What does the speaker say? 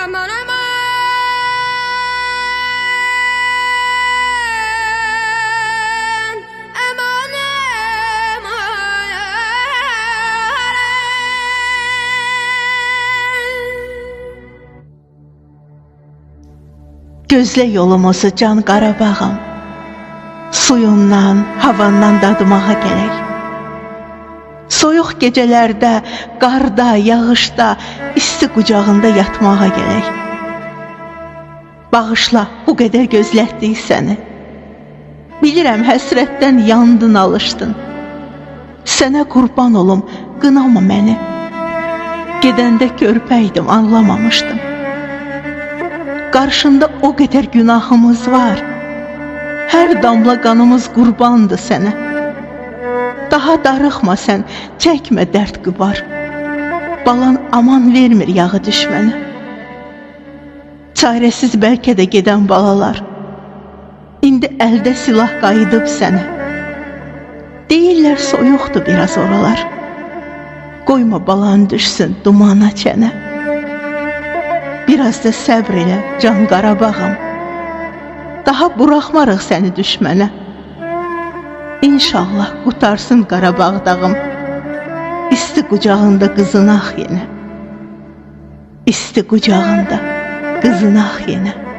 Aman aman Gözlə yolumuzu can Qarabağım. Suyundan, havandan dadımağa gələk. Soyuq gecələrdə, qarda, yağışda, isti qucağında yatmağa gələk. Bağışla, bu qədər gözlətdik səni. Bilirəm həsrətdən yandın, alışdın. Sənə qurban olum, qınama məni. Gedəndə körpəydim, anlamamışdım. Qarşında o qədər günahımız var. Hər damla qanımız qurbandı sənə. Daha darıxma sən, çəkmə dərd qübar. Balan aman vermir yağı düşmənə. Çarəsiz bəlkə də gedən balalar. İndi əldə silah qayıdıb sənə. Deyirlər soyuqdur biraz oralar. Qoyma balan düşsün dumana çənə. Biraz da səbr elə can Qarabağım. Daha buraxmarıq səni düşmənə. İnşallah qutarsın Qarabağ dağım. İsti qucağında qızınaq yenə. İsti qucağında qızınaq yenə.